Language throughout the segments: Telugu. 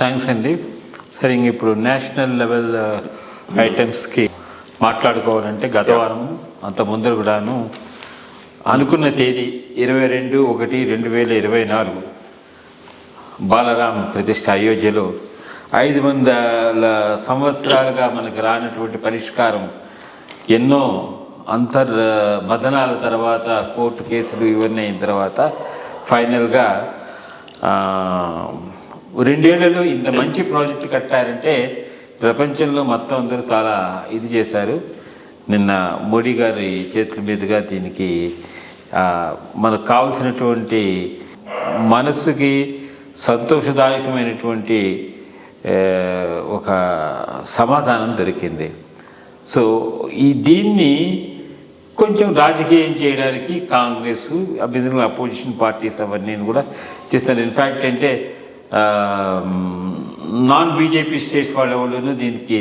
థ్యాంక్స్ అండి. సరే ఇంక ఇప్పుడు నేషనల్ లెవెల్ ఐటమ్స్కి మాట్లాడుకోవాలంటే గత వారం అంత ముందర కూడాను అనుకున్న తేదీ ఇరవై రెండు ఒకటి రెండు వేల ఇరవై నాలుగు బాలరాం ప్రతిష్ట అయోధ్యలో ఐదు వందల సంవత్సరాలుగా మనకు రానటువంటి పరిష్కారం ఎన్నో అంతర్ మదనాల తర్వాత కోర్టు కేసులు ఇవన్నీ అయిన తర్వాత ఫైనల్గా రెండేళ్ళలో ఇంత మంచి ప్రాజెక్ట్ కట్టారంటే ప్రపంచంలో మొత్తం అందరూ చాలా ఇది చేశారు. నిన్న మోడీ గారి చేతుల మీదుగా దీనికి మనకు కావలసినటువంటి మనస్సుకి సంతోషదాయకమైనటువంటి ఒక సమాధానం దొరికింది. సో ఈ దీన్ని కొంచెం రాజకీయం చేయడానికి కాంగ్రెస్ అభ్యర్థులు అపోజిషన్ పార్టీస్ అవన్నీ కూడా చేస్తున్నారు. ఇన్ఫ్యాక్ట్ అంటే నాన్ బీజేపీ స్టేట్స్ వాళ్ళ దీనికి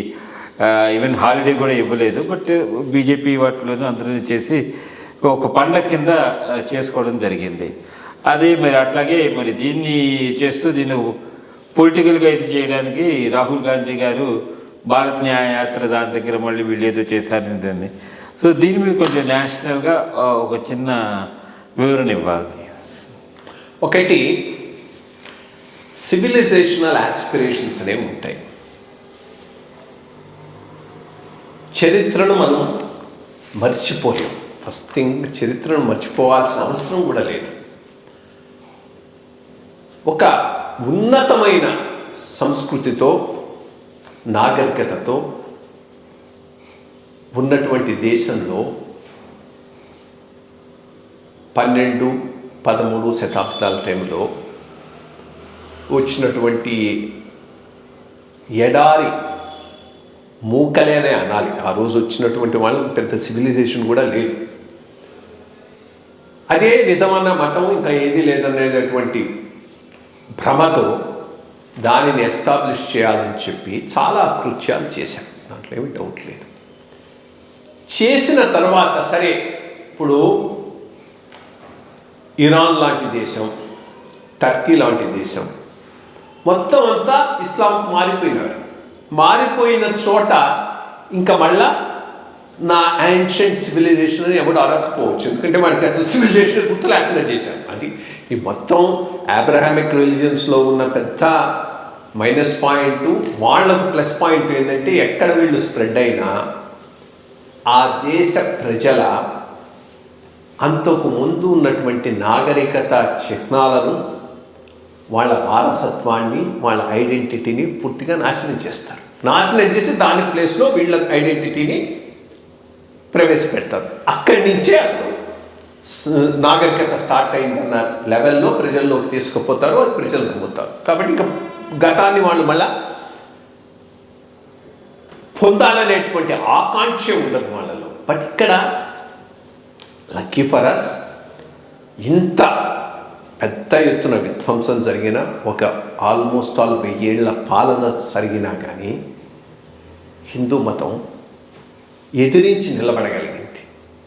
ఈవెన్ హాలిడే కూడా ఇవ్వలేదు బట్ బీజేపీ వాటిలోనూ అందరూ చేసి ఒక పండగ కింద చేసుకోవడం జరిగింది. అదే మరి అట్లాగే మరి దీన్ని చేస్తూ దీన్ని పొలిటికల్గా ఇది చేయడానికి రాహుల్ గాంధీ గారు భారత్ న్యాయయాత్ర దాని దగ్గర మళ్ళీ వీళ్ళు ఏదో చేశారని దాన్ని. సో దీని మీద కొంచెం నేషనల్గా ఒక చిన్న వివరణ ఇవ్వాలి. ఒకటి సివిలైజేషనల్ ఆస్పిరేషన్స్ అనేవి ఉంటాయి. చరిత్రను మనం మర్చిపోలేం. ఫస్ట్ థింగ్ చరిత్రను మర్చిపోవాల్సిన అవసరం కూడా లేదు. ఒక ఉన్నతమైన సంస్కృతితో నాగరికతతో ఉన్నటువంటి దేశంలో పన్నెండు పదమూడు శతాబ్దాల టైంలో వచ్చినటువంటి ఎడారి మూకలేనే అనాలి. ఆ రోజు వచ్చినటువంటి వాళ్ళకి పెద్ద సివిలైజేషన్ కూడా లేదు. అదే నిజమన్న మతం ఇంకా ఏది లేదనేటటువంటి భ్రమతో దానిని ఎస్టాబ్లిష్ చేయాలని చెప్పి చాలా కృత్యాలు చేశారు. దాంట్లో ఏమి డౌట్ లేదు. చేసిన తర్వాత సరే ఇప్పుడు ఇరాన్ లాంటి దేశం టర్కీ లాంటి దేశం మొత్తం అంతా ఇస్లాంకు మారిపోయినారు మారిపోయిన చోట ఇంకా మళ్ళా నా యాన్షియంట్ సివిలైజేషన్ అని ఎవడు అడగకపోవచ్చు. ఎందుకంటే వాడికి అసలు సివిలైజేషన్ గుర్తు లేకుండా చేశాను అది ఈ మొత్తం అబ్రహామిక్ రిలీజియన్స్లో ఉన్న పెద్ద మైనస్ పాయింట్ వాళ్ళకు ప్లస్ పాయింట్ ఏంటంటే ఎక్కడ వీళ్ళు స్ప్రెడ్ అయినా ఆ దేశ ప్రజల అంతకు ముందు ఉన్నటువంటి నాగరికత చిహ్నాలను వాళ్ళ వారసత్వాన్ని వాళ్ళ ఐడెంటిటీని పూర్తిగా నాశనం చేస్తారు. నాశనం చేసి దాని ప్లేస్లో వీళ్ళ ఐడెంటిటీని ప్రవేశపెడతారు. అక్కడి నుంచే అసలు నాగరికత స్టార్ట్ అయిందన్న లెవెల్లో ప్రజల్లోకి తీసుకుపోతారు అది ప్రజలు నమ్ముతారు. కాబట్టి ఇంకా గతాన్ని వాళ్ళు మళ్ళా పొందాలనేటువంటి ఆకాంక్ష ఉండదు వాళ్ళలో. బట్ ఇక్కడ లక్కీ ఫర్ అస్ ఇంత పెద్ద ఎత్తున విధ్వంసం జరిగిన ఒక ఆల్మోస్ట్ ఆల్ వెయ్యేళ్ళ పాలన జరిగినా కానీ హిందూ మతం ఎదిరించి నిలబడగలిగింది.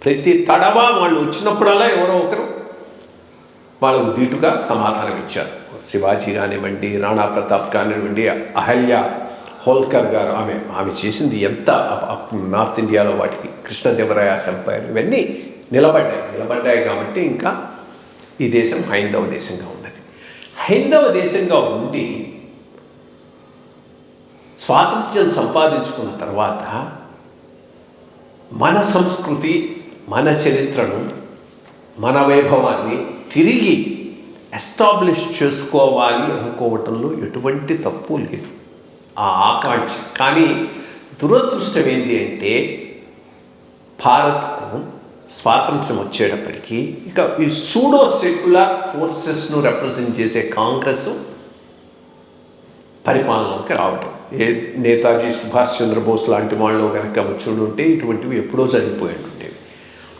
ప్రతి తడవా వాళ్ళు వచ్చినప్పుడల్లా ఎవరో ఒకరు వాళ్ళకు ధీటుగా సమాధానం ఇచ్చారు. శివాజీ కానివ్వండి రాణా ప్రతాప్ కానివ్వండి అహల్య హోల్కర్ గారు ఆమె ఆమె చేసింది ఎంత నార్త్ ఇండియాలో వాటికి కృష్ణదేవరాయ ఎంపైర్ ఇవన్నీ నిలబడ్డాయి. నిలబడ్డాయి కాబట్టి ఇంకా ఈ దేశం హైందవ దేశంగా ఉన్నది. హైందవ దేశంగా ఉండి స్వాతంత్ర్యం సంపాదించుకున్న తర్వాత మన సంస్కృతి మన చరిత్రను మన వైభవాన్ని తిరిగి ఎస్టాబ్లిష్ చేసుకోవాలి అనుకోవటంలో ఎటువంటి తప్పు లేదు. ఆ ఆకాంక్ష. కానీ దురదృష్టం ఏంటి అంటే భారత్కు స్వాతంత్రం వచ్చేటప్పటికీ ఇక ఈ సూడో సెక్యులర్ ఫోర్సెస్ను రిప్రజెంట్ చేసే కాంగ్రెస్ పరిపాలనలోకి రావటం. ఏ నేతాజీ సుభాష్ చంద్రబోస్ లాంటి వాళ్ళు కనుక వచ్చి ఉంటే ఇటువంటివి ఎప్పుడో జరిగిపోయి ఉండేవి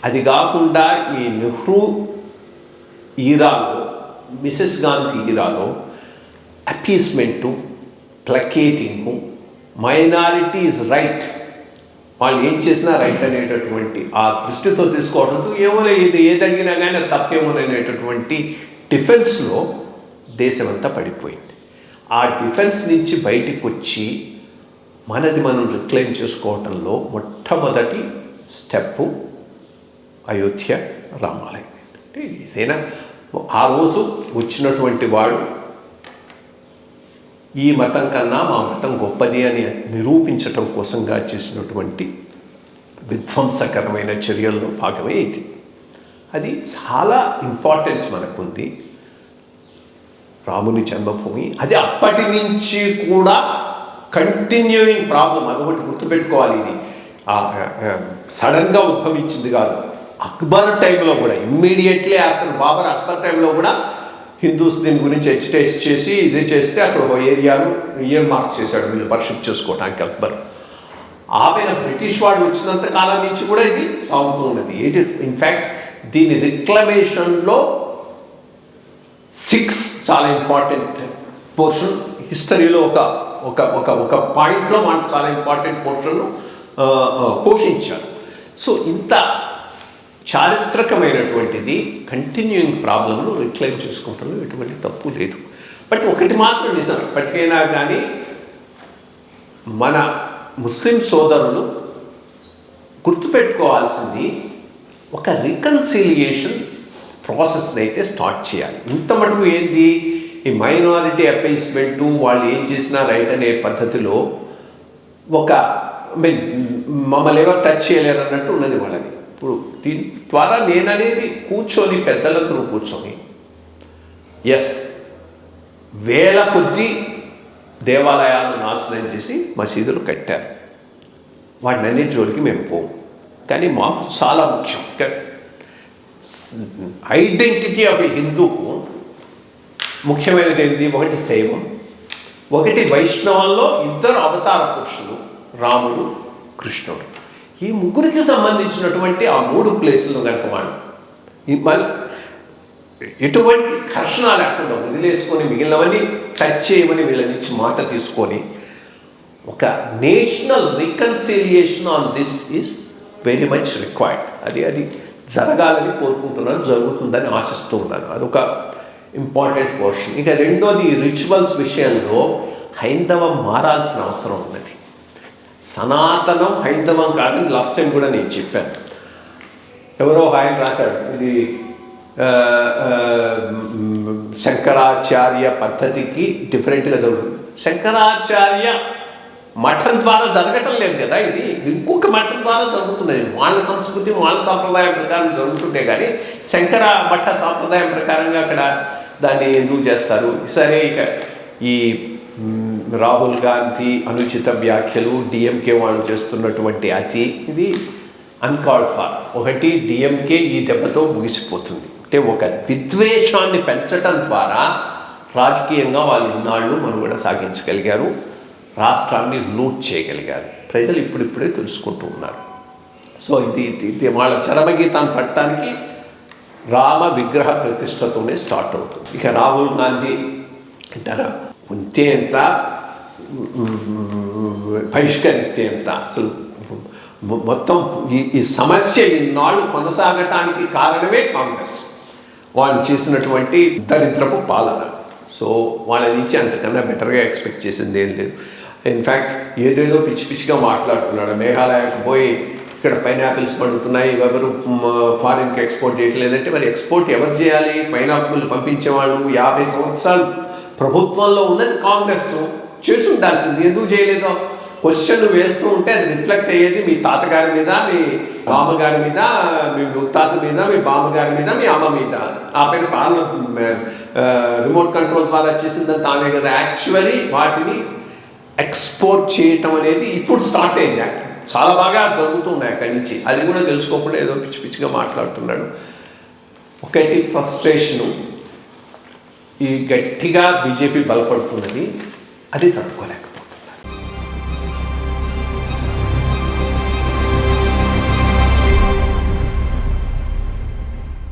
అది కాకుండా ఈ నెహ్రూ ఈరాలో మిసెస్ గాంధీ ఈరాలో అపీస్మెంటు ప్లకేటింగు మైనారిటీస్ రైట్ వాళ్ళు ఏం చేసినా రైట్ అనేటటువంటి ఆ దృష్టితో తీసుకోవడంతో ఏమోలే ఇది ఏది అడిగినా కానీ అది తప్పేమోననేటటువంటి డిఫెన్స్లో దేశమంతా పడిపోయింది. ఆ డిఫెన్స్ నుంచి బయటకు వచ్చి మనది మనం రిక్లైమ్ చేసుకోవటంలో మొట్టమొదటి స్టెప్పు అయోధ్య రామాలయం. అంటే ఏదైనా ఆ రోజు వచ్చినటువంటి వాడు ఈ మతం కన్నా మా మతం గొప్పది అని నిరూపించటం కోసంగా చేసినటువంటి విధ్వంసకరమైన చర్యల్లో భాగమే ఇది. అది చాలా ఇంపార్టెన్స్ మనకుంది. రాముని జన్మభూమి అది అప్పటి నుంచి కూడా కంటిన్యూయింగ్ ప్రాబ్లం అదొకటి గుర్తుపెట్టుకోవాలి ఇది. సడన్గా ఉద్భవించింది కాదు. అక్బర్ టైంలో కూడా ఇమ్మీడియట్లీ ఆఫ్టర్ బాబర్ అక్బర్ టైంలో కూడా హిందూస్ దీని గురించి ఎక్స్టైజ్ చేసి ఇది చేస్తే అక్కడ ఒక ఏరియాను ఏం మార్క్ చేశాడు వీళ్ళు వర్షిప్ చేసుకోవడానికి అక్బర్. ఆమెన బ్రిటిష్ వాడు వచ్చినంత కాలం నుంచి కూడా ఇది సాగుతూ ఉన్నది. ఇట్ ఇస్ ఇన్ఫ్యాక్ట్ దీని రిక్లమేషన్లో సిక్స్ చాలా ఇంపార్టెంట్ పోర్షన్ హిస్టరీలో ఒక ఒక ఒక ఒక పాయింట్లో మనకు చాలా ఇంపార్టెంట్ పోర్షన్ పోషించారు. సో ఇంత చారిత్రకమైనటువంటిది కంటిన్యూయింగ్ ప్రాబ్లంను రిక్లైమ్ చేసుకుంటాను ఎటువంటి తప్పు లేదు. బట్ ఒకటి మాత్రం నిజం ఎప్పటికైనా కానీ మన ముస్లిం సోదరులు గుర్తుపెట్టుకోవాల్సింది ఒక రికన్సిలియేషన్ ప్రాసెస్ని అయితే స్టార్ట్ చేయాలి. ఇంత మటుకు ఏంది? ఈ మైనారిటీ అపేస్మెంటు వాళ్ళు ఏం చేసినా రైట్ అనే పద్ధతిలో ఒక మీన్ మమ్మల్ని ఎవరు టచ్ చేయలేరు అన్నట్టు ఉన్నది వాళ్ళది. ఇప్పుడు దీని ద్వారా నేననేది కూర్చొని పెద్దలతో కూర్చొని ఎస్ వేల కొద్ది దేవాలయాలు నాశనం చేసి మసీదులు కట్టారు. వాటిని అన్ని జోలికి మేము పోము కానీ మాకు చాలా ముఖ్యం. ఐడెంటిటీ ఆఫ్ హిందూకు ముఖ్యమైనది ఏంటి ఒకటి శైవం ఒకటి వైష్ణవంలో ఇద్దరు అవతార పురుషులు రాముడు కృష్ణుడు. ఈ ముగ్గురికి సంబంధించినటువంటి ఆ మూడు ప్లేసులు కనుక మనం ఎటువంటి ఘర్షణ లేకుండా వదిలేసుకొని మిగిలినవన్నీ టచ్ చేయమని వీళ్ళ నుంచి మాట తీసుకొని ఒక national reconciliation on this is very much required. అది అది జరగాలని కోరుకుంటున్నాను జరుగుతుందని ఆశిస్తూ ఉన్నాను. అదొక ఇంపార్టెంట్ పోర్షన్. ఇక రెండోది రిచువల్స్ విషయంలో హైందవం మారాల్సిన అవసరం ఉన్నది. సనాతనం హైందవం కాదని లాస్ట్ టైం కూడా నేను చెప్పాను. ఎవరో ఆయన రాశాడు. ఇది శంకరాచార్య పద్ధతికి డిఫరెంట్గా జరుగుతుంది శంకరాచార్య మఠం ద్వారా జరగటం లేదు కదా ఇది. ఇంకొక మఠం ద్వారా జరుగుతున్నది. వాళ్ళ సంస్కృతి వాళ్ళ సాంప్రదాయం ప్రకారం జరుగుతుంటే కానీ శంకర మఠ సాంప్రదాయం ప్రకారంగా అక్కడ దాన్ని ఎందుకు చేస్తారు? సరే ఇక ఈ రాహుల్ గాంధీ అనుచిత వ్యాఖ్యలు డిఎంకే వాళ్ళు చేస్తున్నటువంటి అతి ఇది అన్కాల్డ్ ఫార్ ఒకటి డిఎంకే ఈ దెబ్బతో ముగిసిపోతుంది. అంటే ఒక విద్వేషాన్ని పెంచడం ద్వారా రాజకీయంగా వాళ్ళు ఇన్నాళ్ళు మనుగడ సాగించగలిగారు రాష్ట్రాన్ని లూట్ చేయగలిగారు. ప్రజలు ఇప్పుడిప్పుడే తెలుసుకుంటూ ఉన్నారు. సో ఇది ఇది- వాళ్ళ చరమగీతాన్ని పట్టడానికి రామ విగ్రహ ప్రతిష్టతోనే స్టార్ట్ అవుతుంది. ఇక రాహుల్ గాంధీ అంటారా? ఉంటే ఎంత పరిష్కరిస్తే ఎంత అసలు మొత్తం ఈ ఈ సమస్య ఇన్నాళ్ళు కొనసాగటానికి కారణమే కాంగ్రెస్. వాళ్ళు చేసినటువంటి దరిద్రపు పాలన. సో వాళ్ళ నుంచి అంతకన్నా బెటర్గా ఎక్స్పెక్ట్ చేసింది ఏం లేదు. ఇన్ఫ్యాక్ట్ ఏదేదో పిచ్చి పిచ్చిగా మాట్లాడుతున్నాడు. మేఘాలయకు పోయి ఇక్కడ పైనాపిల్స్ పండుతున్నాయి. ఎవరు ఫారిన్కి ఎక్స్పోర్ట్ చేయట్లేదంటే మరి ఎక్స్పోర్ట్ ఎవరు చేయాలి? పైనాపిల్ పంపించేవాళ్ళు యాభై సంవత్సరాలు ప్రభుత్వంలో ఉందని కాంగ్రెస్. చేసి ఉండాల్సింది. ఎందుకు చేయలేదో? క్వశ్చన్ వేస్తూ ఉంటే అది రిఫ్లెక్ట్ అయ్యేది మీ తాతగారి మీద మీ బామ్మగారి మీద మీ ముత్తాత మీద మీ బామ్మగారి మీద మీ అమ్మ మీద. ఆ పైన పాలన రిమోట్ కంట్రోల్ ద్వారా చేసిందంతా ఆమె కదా. యాక్చువల్లీ వాటిని ఎక్స్పోర్ట్ చేయటం అనేది ఇప్పుడు స్టార్ట్ అయింది చాలా బాగా జరుగుతున్నాయి అక్కడి నుంచి. అది కూడా తెలుసుకోకుండా ఏదో పిచ్చి పిచ్చిగా మాట్లాడుతున్నాడు. ఒకటి ఫ్రస్ట్రేషను ఈ గట్టిగా బీజేపీ బలపడుతున్నది. అది తట్టుకోలేకపోతుంది